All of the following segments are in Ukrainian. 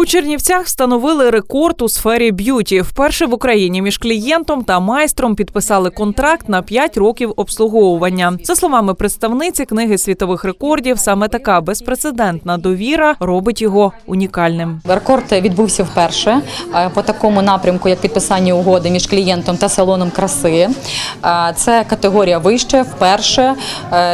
У Чернівцях встановили рекорд у сфері б'юті. Вперше в Україні між клієнтом та майстром підписали контракт на 5 років обслуговування. За словами представниці книги світових рекордів, саме така безпрецедентна довіра робить його унікальним. Рекорд відбувся вперше по такому напрямку, як підписання угоди між клієнтом та салоном краси. Це категорія вище, вперше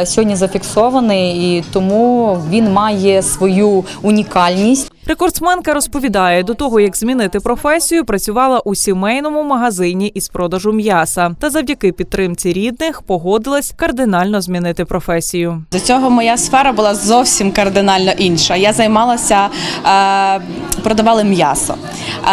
сьогодні зафіксований, і тому він має свою унікальність. Рекордсменка розповідає, до того як змінити професію, працювала у сімейному магазині із продажу м'яса. Та завдяки підтримці рідних погодилась кардинально змінити професію. До цього моя сфера була зовсім кардинально інша. Я займалася, е, продавали м'ясо.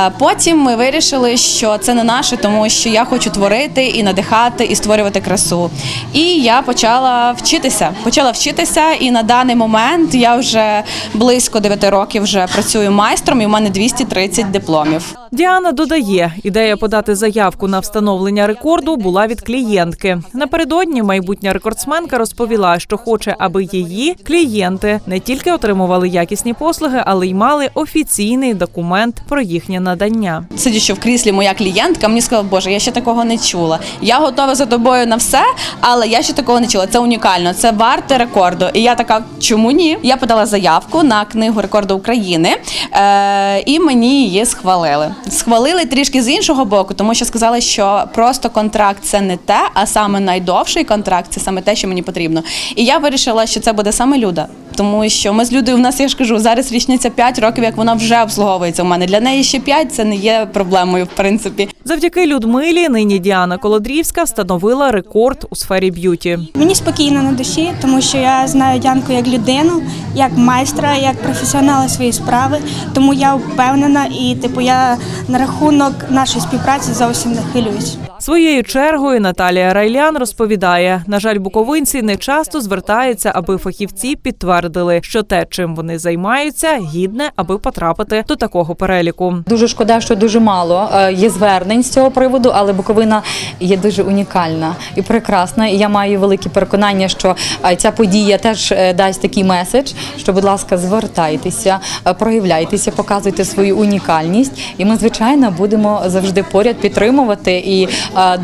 Е, потім ми вирішили, що це не наше, тому що я хочу творити і надихати, і створювати красу. І я почала вчитися. Почала вчитися, і на даний момент я вже близько 9 років вже працюю майстром, і в мене 230 дипломів. Діана додає, ідея подати заявку на встановлення рекорду була від клієнтки. Напередодні майбутня рекордсменка розповіла, що хоче, аби її клієнти не тільки отримували якісні послуги, але й мали офіційний документ про їхнє надання. Сидячи в кріслі, моя клієнтка мені сказала, Боже, я ще такого не чула. Я готова за тобою на все, але я ще такого не чула. Це унікально, це варте рекорду. І я така, чому ні? Я подала заявку на книгу рекорду України, е, і мені її схвалили. Схвалили трішки з іншого боку, тому що сказали, що просто контракт це не те, а саме найдовший контракт це саме те, що мені потрібно. І я вирішила, що це буде саме Люда. Тому що ми з Людою, в нас я ж кажу, зараз річниця 5 років, як вона вже обслуговується у мене. Для неї ще 5 це не є проблемою, в принципі. Завдяки Людмилі нині Діана Колодрівська встановила рекорд у сфері б'юті. Мені спокійно на душі, тому що я знаю Дянку як людину, як майстра, як професіонала своєї справи. Тому я впевнена і типу я на рахунок нашої співпраці зовсім не хвилююсь. Своєю чергою Наталія Райлян розповідає: на жаль, буковинці не часто звертаються, аби фахівці підтвердили, що те, чим вони займаються, гідне, аби потрапити до такого переліку. Дуже шкода, що дуже мало е, є звернень з цього приводу, але Буковина є дуже унікальна і прекрасна. І я маю велике переконання, що е, ця подія теж е, дасть такий меседж, що, будь ласка, звертайтеся, проявляйтеся, показуйте свою унікальність. І ми, звичайно, будемо завжди поряд підтримувати і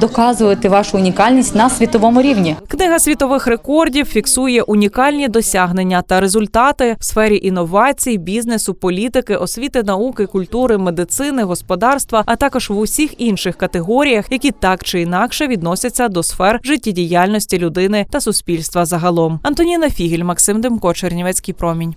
доказувати вашу унікальність на світовому рівні. Книга світових рекордів фіксує унікальні досягнення та результати в сфері інновацій, бізнесу, політики, освіти, науки, культури, медицини, господарства, а також в усіх інших категоріях, які так чи інакше відносяться до сфер життєдіяльності людини та суспільства загалом. Антоніна Фігель, Максим Демко, Чернівецький промінь.